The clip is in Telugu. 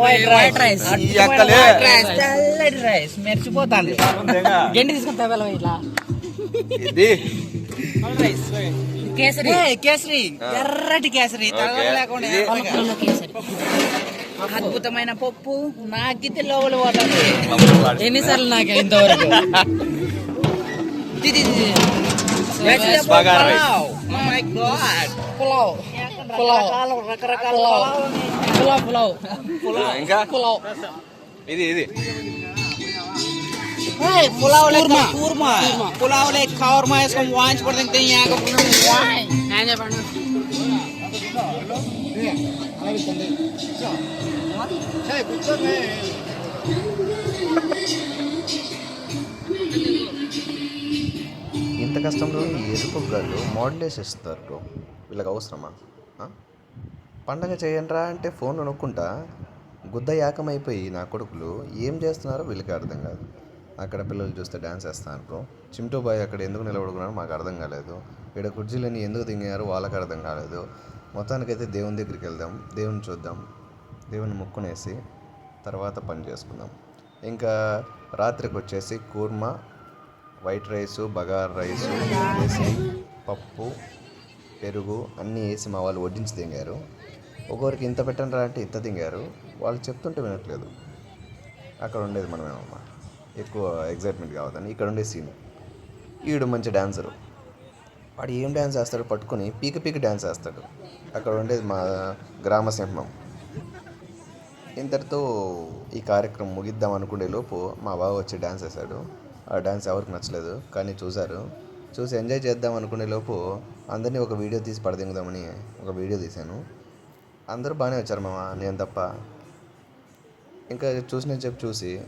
వైట్ రైస్ తెల్లటి రైస్ మెరిచిపోతాంది గండి తీసుకొని తవ్వాలి ఇట్లా. ఇది కేసరి. కేసరి. ఎర్రటి కేసరి. తలగడ లేకుండా. అద్భుతమైన పప్పు. నాకితే లోపల పోతుంది. ఎన్నిసార్లు నాకు ఇంతవరకు? Rice. Pulao. Oh my God. Pulao. Pulao. రకరకాల పులావ్. పులావ్. పులావ్ ఇంకా? పులావ్. ఇది ఇది. పులావ్ లెక్క కూర్మా. పులావ్ లెక్క కవర్మా వేసుకొని వాయించి పడితే ఇంత కష్టంలో ఎరుపు గారు మోడలేసి ఇస్తారు వీళ్ళకి అవసరమా? పండగ చేయండిరా అంటే ఫోన్ నొక్కుంటా. గుద్ద యాకమైపోయి నా కొడుకులు ఏం చేస్తున్నారో వీళ్ళకి అర్థం కాదు. అక్కడ పిల్లలు చూస్తే డ్యాన్స్ వేస్తున్నారు బ్రో. బాయ్ అక్కడ ఎందుకు నిలబడుకున్నారో మాకు అర్థం కాలేదు. ఇక్కడ కుర్చీలని ఎందుకు దిగారో వాళ్ళకి అర్థం కాలేదు. మొత్తానికైతే దేవుని దగ్గరికి వెళ్దాం దేవుని చూద్దాం దేవుని ముక్కునేసి తర్వాత పని చేసుకుందాం. ఇంకా రాత్రికి వచ్చేసి kurma white rice bagara rice వేసి పప్పు పెరుగు అన్నీ వేసి మా వాళ్ళు వడ్డించి తింగారు ఒకరికి ఇంత పెట్టండి రా అంటే ఇంత తింగారు వాళ్ళు చెప్తుంటే వినట్లేదు. అక్కడ ఉండేది మనమేమమ్మా ఎక్కువ ఎగ్జైట్మెంట్ కావద్దని ఇక్కడ ఉండే సీన్ ఈడు మంచి డ్యాన్సరు వాడు ఏం డ్యాన్స్ వేస్తాడు పట్టుకొని పీక పీక డ్యాన్స్ వేస్తాడు అక్కడ ఉండేది మా గ్రామ సింహం. ఇంతటితో ఈ కార్యక్రమం ముగిద్దాం అనుకునే లోపు మా బావ వచ్చి డ్యాన్స్ వేశాడు. ఆ డ్యాన్స్ ఎవరికి నచ్చలేదు కానీ చూశారు. చూసి ఎంజాయ్ చేద్దాం అనుకునే లోపు అందరినీ ఒక వీడియో తీసి పడదింగుదామని ఒక వీడియో తీశాను. అందరూ బాగానే వచ్చారు మామ నేను తప్ప. ఇంకా చూసిన చెప్పి చూసి